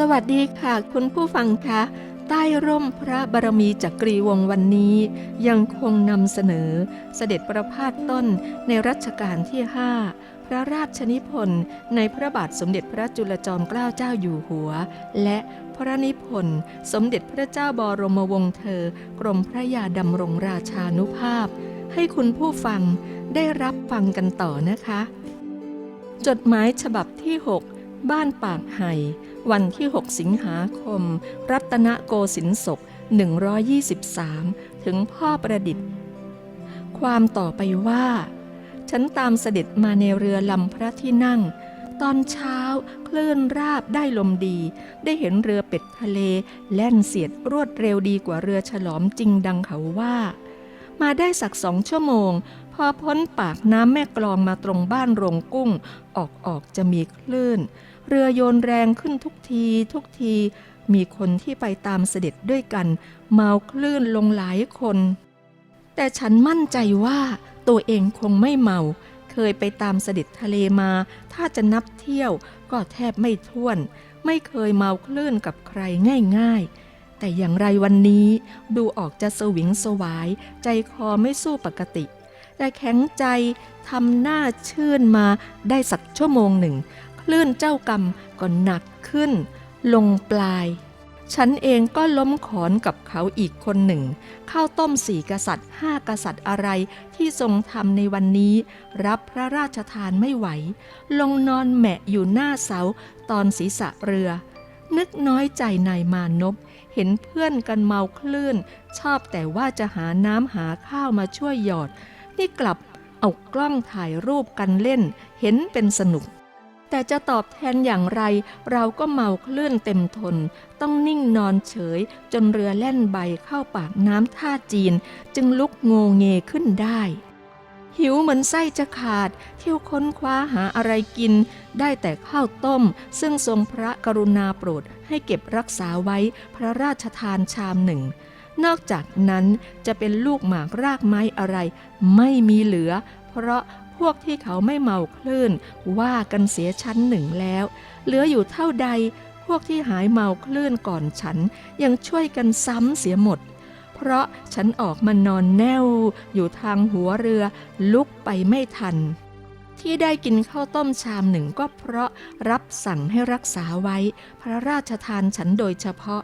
สวัสดีค่ะ คุณผู้ฟังคะใต้ร่มพระบารมีจักรีวงวันนี้ ยังคงนำเสนอเสด็จประพาสต้นในรัชกาลที่ 5 พระราชนิพนธ์ในพระบาทสมเด็จพระจุลจอมเกล้าเจ้าอยู่หัว และพระนิพนธ์สมเด็จพระเจ้าบรมวงศ์เธอ กรมพระยาดำรงราชานุภาพ ให้คุณผู้ฟังได้รับฟังกันต่อนะคะ จดหมายฉบับที่ 6 บ้านปากไห่ วันที่ 6 สิงหาคม รัตนโกสินทร์ศก 123 ถึงพ่อประดิษฐ์ ความต่อไปว่า ฉันตามเสด็จมาในเรือลำพระที่นั่ง ตอนเช้าคลื่นราบได้ลมดี ได้เห็นเรือเป็ดทะเล แล่นเสียดรวดเร็วดีกว่าเรือฉลอมจริงดังเขาว่า มาได้สักสองชั่วโมงพอพ้นปากน้ำแม่กลองมาตรงบ้านโรงกุ้ง ออกออกจะมีคลื่น เรือโยนแรงขึ้นทุกทีทุกที มีคนที่ไปตามเสด็จด้วยกัน เมาคลื่นลงหลายคน แต่ฉันมั่นใจว่าตัวเองคงไม่เมา เคยไปตามเสด็จทะเลมา ถ้าจะนับเที่ยวก็แทบไม่ท้วน ไม่เคยเมาคลื่นกับใครง่ายๆแต่อย่างไรวันนี้ดูออกจะสวิงสวาย ใจคอไม่สู้ปกติ แต่แข็งใจทำหน้าชื่นมาได้สักชั่วโมงหนึ่ง คลื่นเจ้ากรรมก็หนักขึ้น ลงปลาย ฉันเองก็ล้มขอนกับเขาอีกคนหนึ่ง ข้าวต้มสี่กษัตริย์ห้ากษัตริย์อะไรที่ทรงทำในวันนี้ รับพระราชทานไม่ไหว ลงนอนแหมะอยู่หน้าเสาตอนศีรษะเรือ นึกน้อยใจนายมานพเห็นเพื่อนกันเมาคลื่น ชอบแต่ว่าจะหาน้ำหาข้าวมาช่วยหยอด นี่กลับเอากล้องถ่ายรูปกันเล่น เห็นเป็นสนุก แต่จะตอบแทนอย่างไร เราก็เมาคลื่นเต็มทน ต้องนิ่งนอนเฉย จนเรือแล่นใบเข้าปากน้ำท่าจีน จึงลุกโงเงขึ้นได้ หิวเหมือนไส้จะขาด เที่ยวค้นคว้าหาอะไรกิน ได้แต่ข้าวต้ม ซึ่งทรงพระกรุณาโปรดให้เก็บรักษาไว้พระราชทานชามหนึ่ง นอกจากนั้นจะเป็นลูกหมากรากไม้อะไร ไม่มีเหลือ เพราะ พวกที่เขาไม่เมาคลื่น ว่ากันเสียชั้นหนึ่งแล้ว เหลืออยู่เท่าใด พวกที่หายเมาคลื่นก่อนฉัน ยังช่วยกันซ้ำเสียหมด เพราะฉันออกมานอนแนว อยู่ทางหัวเรือลุกไปไม่ทัน ที่ได้กินข้าวต้มชามหนึ่งก็เพราะรับสั่งให้รักษาไว้ พระราชทานฉันโดยเฉพาะ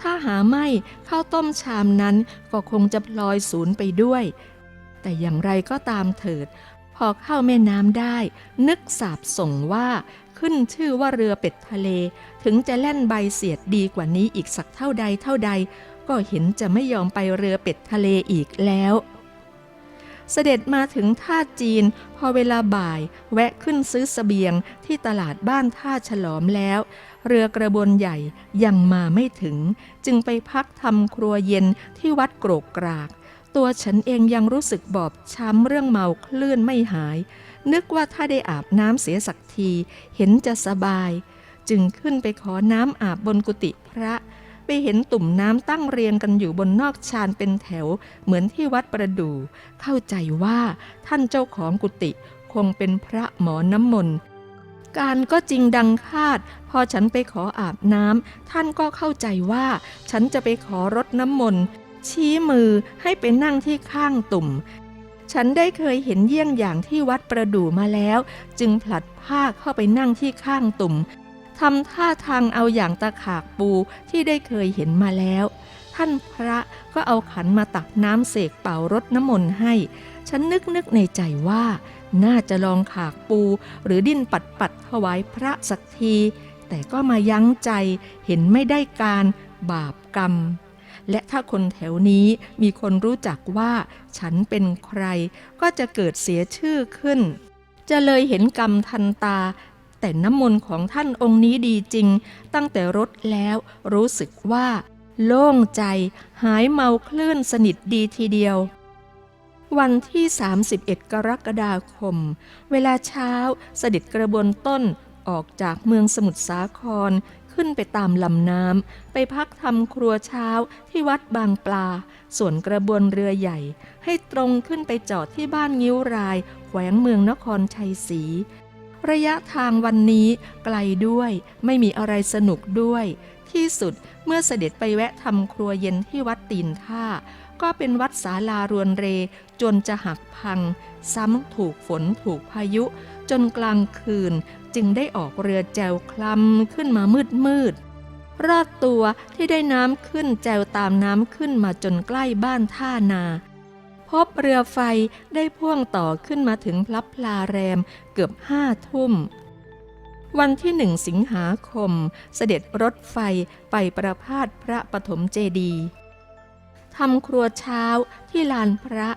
ถ้าหาไม่ข้าวต้มชามนั้นก็คงจะพลอยสูญไปด้วย แต่อย่างไรก็ตามเถิด อเข้าแม่น้ำได้ นึกสาบส่งว่า ขึ้นชื่อว่าเรือเป็ดทะเล ถึงจะแล่นใบเสียดดีกว่านี้อีกสักเท่าใดเท่าใด ก็เห็นจะไม่ยอมไปเรือเป็ดทะเลอีกแล้วเสด็จมาถึงท่าจีน พอเวลาบ่าย แวะขึ้นซื้อเสบียงที่ตลาดบ้านท่าฉลอมแล้ว เรือกระบวนใหญ่ยังมาไม่ถึง จึงไปพักทำครัวเย็นที่วัดโกรกกราก ตัวฉันเองยังรู้สึกบอบช้ำเรื่องเมาคลื่นไม่หาย นึกว่าถ้าได้อาบน้ำเสียสักที เห็นจะสบาย จึงขึ้นไปขอน้ำอาบบนกุฏิพระ ไปเห็นตุ่มน้ำตั้งเรียงกันอยู่บนนอกชานเป็นแถว เหมือนที่วัดประดู่ เข้าใจว่าท่านเจ้าของกุฏิคงเป็นพระหมอน้ำมนต์การก็จริงดังคาด พอฉันไปขออาบน้ำท่านก็เข้าใจว่า ฉันจะไปขอรดน้ำมนต์ ชี้มือให้ไปนั่งที่ข้างตุ่ม ฉันได้เคยเห็นเยี่ยงอย่างที่วัดประดู่มาแล้ว จึงผลัดผ้าเข้าไปนั่งที่ข้างตุ่มทำท่าทางเอาอย่างตะขากปูที่ได้เคยเห็นมาแล้ว ท่านพระก็เอาขันมาตักน้ำเสกเป่ารดน้ำมนต์ให้ ฉันนึกนึกในใจว่า น่าจะลองขากปูหรือดิ้นปัดปัดถวายพระสักที แต่ก็มายั้งใจเห็นไม่ได้การบาปกรรม และถ้าคนแถวนี้มีคนรู้จักว่าฉันเป็นใคร ก็จะเกิดเสียชื่อขึ้น จะเลยเห็นกรรมทันตา แต่น้ำมนต์ของท่านองค์นี้ดีจริง ตั้งแต่รดแล้วรู้สึกว่า โล่งใจหายเมาคลื่นสนิทดีทีเดียววันที่ 31 กรกฎาคม เวลาเช้าเสด็จกระบวนต้นออกจากเมืองสมุทรสาคร ขึ้นไปตามลำน้ำไปพักทำครัวเช้าที่วัดบางปลา ส่วนกระบวนเรือใหญ่ ให้ตรงขึ้นไปจอดที่บ้านงิ้วราย แขวงเมืองนครชัยศรีระยะทางวันนี้ไกลด้วยไม่มีอะไรสนุกด้วย ที่สุดเมื่อเสด็จไปแวะทำครัวเย็นที่วัดตีนท่า ก็เป็นวัดศาลารวนเร จนจะหักพัง ซ้ำถูกฝนถูกพายุ จนกลางคืนจึงได้ออกเรือแจวคลำขึ้นมามืดมืดรอดตัวที่ได้น้ำขึ้นแจวตามน้ำขึ้นมาจนใกล้บ้านท่านา พบเรือไฟได้พ่วงต่อขึ้นมาถึงพลับพลาแรมเกือบห้าทุ่ม วันที่หนึ่งสิงหาคมเสด็จรถไฟไปประพาสพระปฐมเจดีทำครัวเช้าที่ลานพระ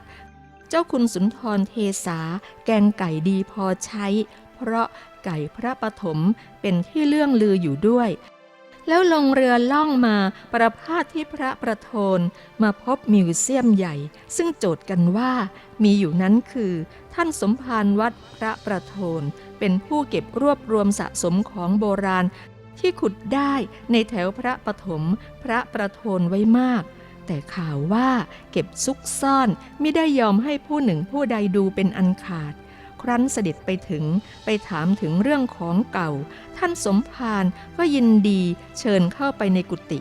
เจ้าคุณสุนทรเทสา แกงไก่ดีพอใช้ เพราะไก่พระปฐมเป็นที่เลื่องลืออยู่ด้วย แล้วลงเรือล่องมาประพาสที่พระประโทนมาพบมิวเซียมใหญ่ ซึ่งโจทย์กันว่ามีอยู่นั้นคือ ท่านสมภารวัดพระประโทนเป็นผู้เก็บรวบรวมสะสมของโบราณที่ขุดได้ในแถวพระปฐมพระประโทนไว้มาก แต่ข่าวว่าเก็บซุกซ่อนไม่ได้ยอมให้ผู้หนึ่งผู้ใดดูเป็นอันขาด ครั้นเสด็จไปถึงไปถามถึงเรื่องของเก่า ท่านสมภารก็ยินดีเชิญเข้าไปในกุฏิ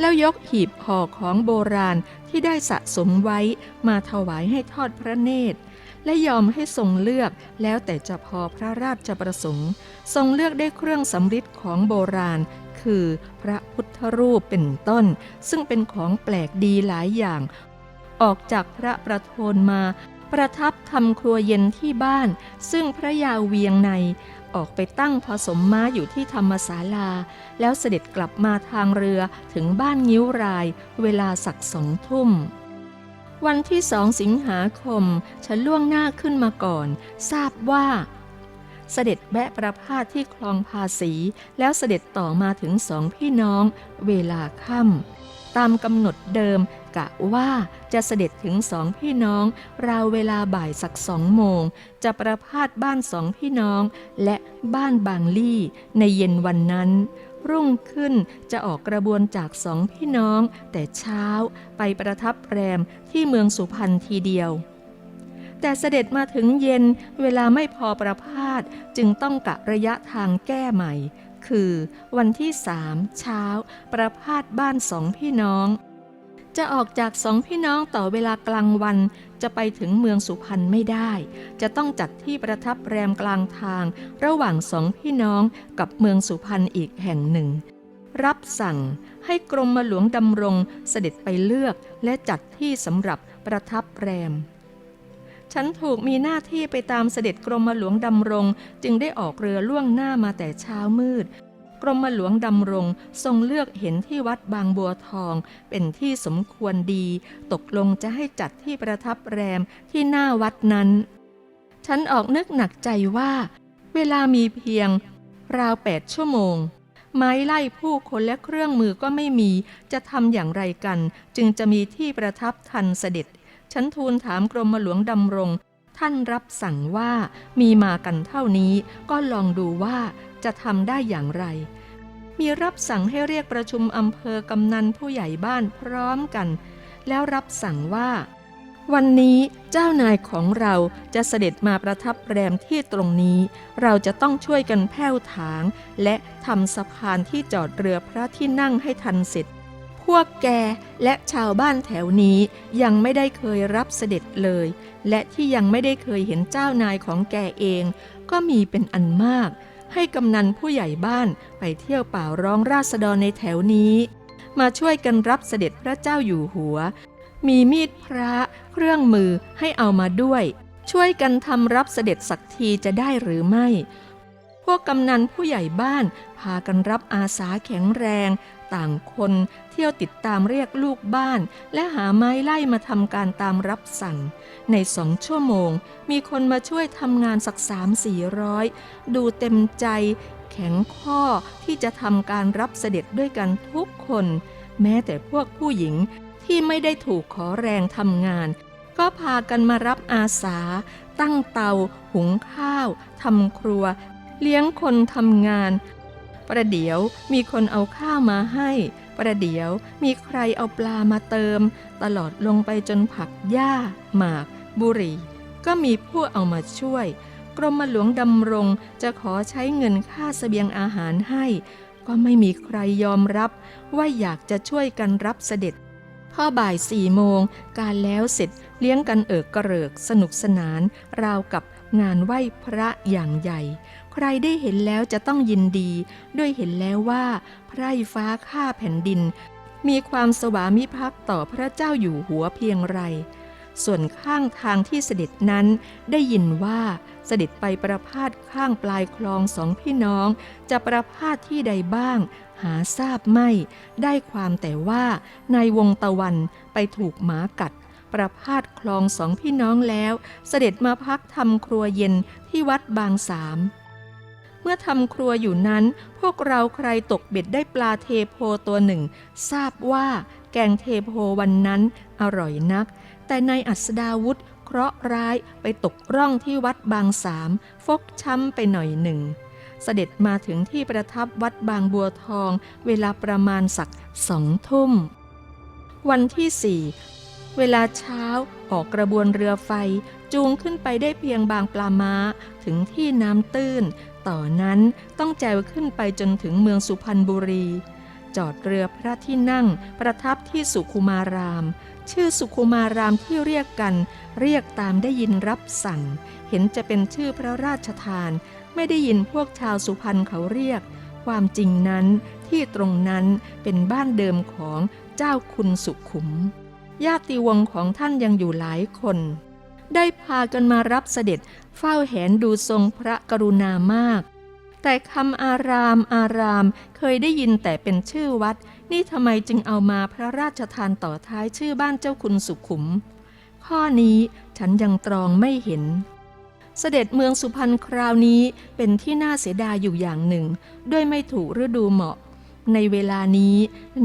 แล้วยกหีบห่อของโบราณที่ได้สะสมไว้มาถวายให้ทอดพระเนตร และยอมให้ทรงเลือกแล้วแต่จะพอพระราชประสงค์ ทรงเลือกได้เครื่องสำริดของโบราณ คือ พระพุทธรูปเป็นต้น ซึ่งเป็นของแปลกดีหลายอย่าง ออกจากพระประโทนมา ประทับทำครัวเย็นที่บ้าน ซึ่งพระยาเวียงในออกไปตั้งผสมม้าอยู่ที่ธรรมศาลา แล้วเสด็จกลับมาทางเรือถึงบ้านงิ้วราย เวลาสักสองทุ่ม วันที่สองสิงหาคม ฉันล่วงหน้าขึ้นมาก่อน ทราบว่า เสด็จแวะประพาสที่คลองภาษี แล้วเสด็จต่อมาถึงสองพี่น้องเวลาค่ำตามกำหนดเดิมกะว่าจะเสด็จถึงสองพี่น้อง ราวเวลาบ่ายสักสองโมง จะประพาสบ้านสองพี่น้อง และบ้านบางลี่ ในเย็นวันนั้น รุ่งขึ้นจะออกกระบวนจากสองพี่น้อง แต่เช้าไปประทับแรมที่เมืองสุพรรณทีเดียว แต่เสด็จมาถึงเย็นเวลาไม่พอประพาสจึงต้องกะระยะทางแก้ใหม่ คือวันที่สามเช้า ประพาสบ้านสองพี่น้อง จะออกจากสองพี่น้องต่อเวลากลางวัน จะไปถึงเมืองสุพรรณไม่ได้ จะต้องจัดที่ประทับแรมกลางทาง ระหว่างสองพี่น้องกับเมืองสุพรรณอีกแห่งหนึ่ง รับสั่งให้กรมหลวงดำรงเสด็จไปเลือกและจัดที่สำหรับประทับแรม ฉันถูกมีหน้าที่ไปตามเสด็จกรมหลวงดำรง จึงได้ออกเรือล่วงหน้ามาแต่เช้ามืด กรมหลวงดำรง ทรงเลือกเห็นที่วัดบางบัวทอง เป็นที่สมควรดี ตกลงจะให้จัดที่ประทับแรมที่หน้าวัดนั้น ฉันออกนึกหนักใจว่า เวลามีเพียง ราวแปดชั่วโมงไม้ไล่ผู้คนและเครื่องมือก็ไม่มี จะทำอย่างไรกัน จึงจะมีที่ประทับทันเสด็จ ฉันทูลถามกรมหลวงดำรง ท่านรับสั่งว่ามีมากันเท่านี้ก็ลองดูว่าจะทำได้อย่างไร มีรับสั่งให้เรียกประชุมอำเภอกำนันผู้ใหญ่บ้านพร้อมกัน แล้วรับสั่งว่า วันนี้เจ้านายของเราจะเสด็จมาประทับแรมที่ตรงนี้ เราจะต้องช่วยกันแผ้วถาง และทำสะพานที่จอดเรือพระที่นั่งให้ทันเสร็จ วกแกและชาวบ้านแถวนี้ยังไม่ได้เคยรับเสด็จเลย และที่ยังไม่ได้เคยเห็นเจ้านายของแกเอง ก็มีเป็นอันมาก ให้กำนันผู้ใหญ่บ้านไปเที่ยวป่าร้องราษฎรในแถวนี้ มาช่วยกันรับเสด็จพระเจ้าอยู่หัว มีมีดพระเครื่องมือให้เอามาด้วย ช่วยกันทำรับเสด็จสักทีจะได้หรือไม่ พวกกำนันผู้ใหญ่บ้านพากันรับอาสาแข็งแรง ต่างคน เที่ยวติดตามเรียกลูกบ้าน และหาไม้ไล่มาทำการตามรับสั่ง ในสองชั่วโมง มีคนมาช่วยทำงานสักสามสี่ร้อยดูเต็มใจ แข็งข้อที่จะทำการรับเสด็จด้วยกันทุกคน แม้แต่พวกผู้หญิงที่ไม่ได้ถูกขอแรงทำงาน ก็พากันมารับอาสา ตั้งเตา หุงข้าวทำครัว เลี้ยงคนทำงาน ประเดี๋ยวมีคนเอาข้าวมาให้ ประเดี๋ยวมีใครเอาปลามาเติม ตลอดลงไปจนผักหญ้า หมาก บุหรี่ ก็มีผู้เอามาช่วย กรมหลวงดำรงจะขอใช้เงินค่าเสบียงอาหารให้ ก็ไม่มีใครยอมรับว่าอยากจะช่วยกันรับเสด็จพอบ่ายสี่โมง การแล้วเสร็จเลี้ยงกันเอิกกระเริกสนุกสนาน ราวกับงานไหว้พระอย่างใหญ่ ใครได้เห็นแล้วจะต้องยินดี ด้วยเห็นแล้วว่า ไพร่ฟ้าข้าแผ่นดิน มีความสวามิภักดิ์ต่อพระเจ้าอยู่หัวเพียงไร ส่วนข้างทางที่เสด็จนั้นได้ยินว่าเสด็จไปประพาสข้างปลายคลองสองพี่น้อง จะประพาสที่ใดบ้าง หาทราบไม่ ได้ความแต่ว่าในวงตะวันไปถูกหมากัดประพาสคลองสองพี่น้องแล้ว เสด็จมาพักทำครัวเย็นที่วัดบางสาม เมื่อทำครัวอยู่นั้น พวกเราใครตกเบ็ดได้ปลาเทโพตัวหนึ่ง ทราบว่าแกงเทโพวันนั้นอร่อยนัก แต่ในายอัศดาวุธเคราะห์ร้ายไปตกร่องที่วัดบางสาม ฟกช้ำไปหน่อยหนึ่ง เสด็จมาถึงที่ประทับวัดบางบัวทอง เวลาประมาณสักสองทุ่ม วันที่สี่เวลาเช้าออกกระบวนเรือไฟจูงขึ้นไปได้เพียงบางปลาม้า ถึงที่น้ำตื้น ต่อนนั้นต้องแจวขึ้นไปจนถึงเมืองสุพรรณบุรี จอดเรือพระที่นั่งประทับที่สุขุมาราม ชื่อสุขุมารามที่เรียกกัน เรียกตามได้ยินรับสั่ง เห็นจะเป็นชื่อพระราชทาน ไม่ได้ยินพวกชาวสุพรรณเขาเรียก ความจริงนั้นที่ตรงนั้นเป็นบ้านเดิมของเจ้าคุณสุขุม ญาติวงศ์ของท่านยังอยู่หลายคนได้พากันมารับเสด็จ เฝ้าแหนดูทรงพระกรุณามาก แต่คำอารามอารามเคยได้ยินแต่เป็นชื่อวัด นี่ทำไมจึงเอามาพระราชทานต่อท้ายชื่อบ้านเจ้าคุณสุขุม ข้อนี้ฉันยังตรองไม่เห็นเสด็จเมืองสุพรรณคราวนี้เป็นที่น่าเสียดายอยู่อย่างหนึ่ง ด้วยไม่ถูกฤดูเหมาะ ในเวลานี้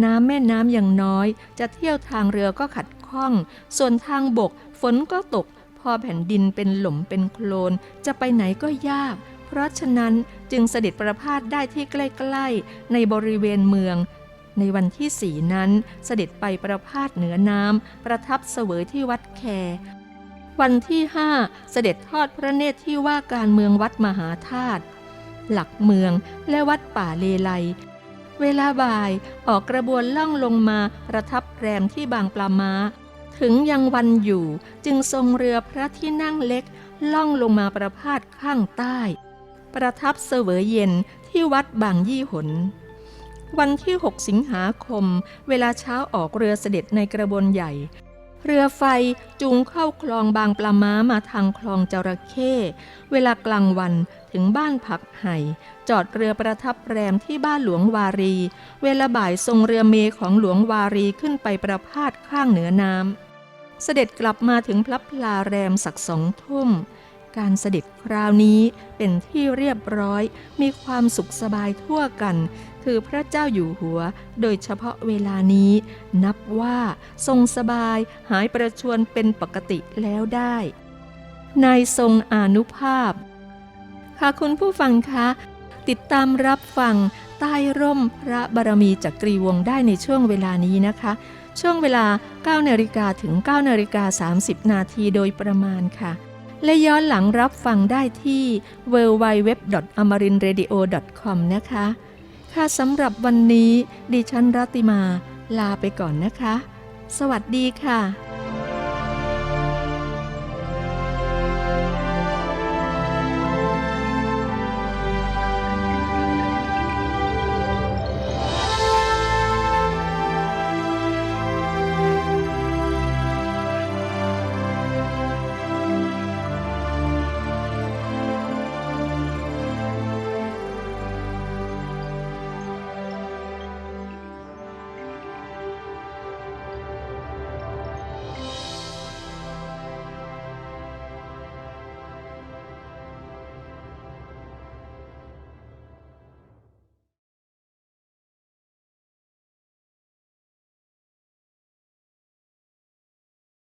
น้ำแม่น้ำยังน้อย จะเที่ยวทางเรือก็ขัดข้อง ส่วนทางบกฝนก็ตก อแผ่นดินเป็นหล่มเป็นโคลน จะไปไหนก็ยาก เพราะฉะนั้นจึงเสด็จประพาสได้ที่ใกล้ ๆ ในบริเวณเมือง ในวันที่สี่นั้นเสด็จไปประพาสเหนือน้ำประทับเสวยที่วัดแควันที่ห้าเสด็จทอดพระเนตรที่ว่าการเมืองวัดมหาธาตุหลักเมืองและวัดป่าเลไลเวลาบ่ายออกกระบวนล่องลงมาประทับแรมที่บางปลาม้า ถึงยังวันอยู่จึงทรงเรือพระที่นั่งเล็กล่องลงมาประพาสข้างใต้ ประทับเสวยเย็นที่วัดบางยี่หน วันที่ 6 สิงหาคม เวลาเช้าออกเรือเสด็จในกระบวนใหญ่ เรือไฟจูงเข้าคลองบางปลาม้ามาทางคลองจระเข้เวลากลางวันถึงบ้านผักไห่ จอดเรือประทับแรมที่บ้านหลวงวารี เวลาบ่ายทรงเรือเมของหลวงวารีขึ้นไปประพาสข้างเหนือน้ำ เสด็จกลับมาถึงพลับพลาแรมสักสองทุ่ม การเสด็จคราวนี้เป็นที่เรียบร้อย มีความสุขสบายทั่วกัน คือพระเจ้าอยู่หัว โดยเฉพาะเวลานี้ นับว่าทรงสบายหายประชวนเป็นปกติแล้วได้นายทรงอนุภาพ ค่ะคุณผู้ฟังคะติดตามรับฟังใต้ร่มพระบารมีจักรีวงได้ในช่วงเวลานี้นะคะ ช่วงเวลา9นาฬิกาถึง9นาฬิกา30 นาทีโดยประมาณค่ะ และย้อนหลังรับฟังได้ที่ www.amarinradio.com นะคะ ค่ะสำหรับวันนี้ดิฉันรัติมาลาไปก่อนนะคะ สวัสดีค่ะ